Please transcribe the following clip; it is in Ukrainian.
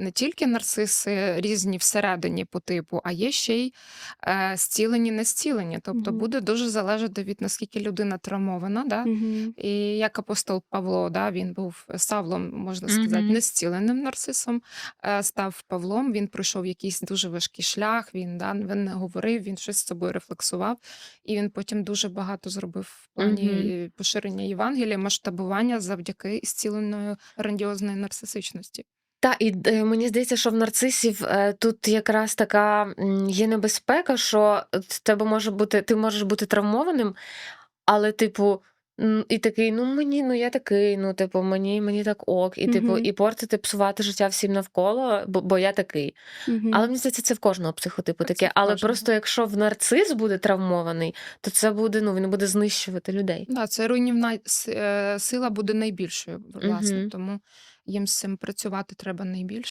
Не тільки нарциси різні всередині по типу, а є ще й е, зцілені, не зцілені. Тобто Мгм. буде дуже залежати від наскільки людина травмована. Да? Мгм. І як апостол Павло, да, він був Савлом, можна сказати, Мгм. незціленим нарцисом, е, став Павлом. Він пройшов якийсь дуже важкий шлях. Він да, він не говорив, він щось з собою рефлексував, і він потім дуже багато зробив в плані Мгм. е, поширення Євангелія, масштабування завдяки зціленої грандіозної нарцисичності. Та і е, мені здається, що в нарцисів е, тут якраз така є небезпека, що в тебе може бути, ти можеш бути травмованим, але, типу, і такий, ну мені, ну я такий, ну, типу, мені, мені так ок, і типу, і портити, псувати життя всім навколо, бо, бо я такий. Але мені здається, це в кожного психотипу таке. Але просто якщо в нарцис буде травмований, то це буде, ну він буде знищувати людей. Да, це руйнівна е, сила буде найбільшою, власне, тому їм з цим працювати треба найбільше.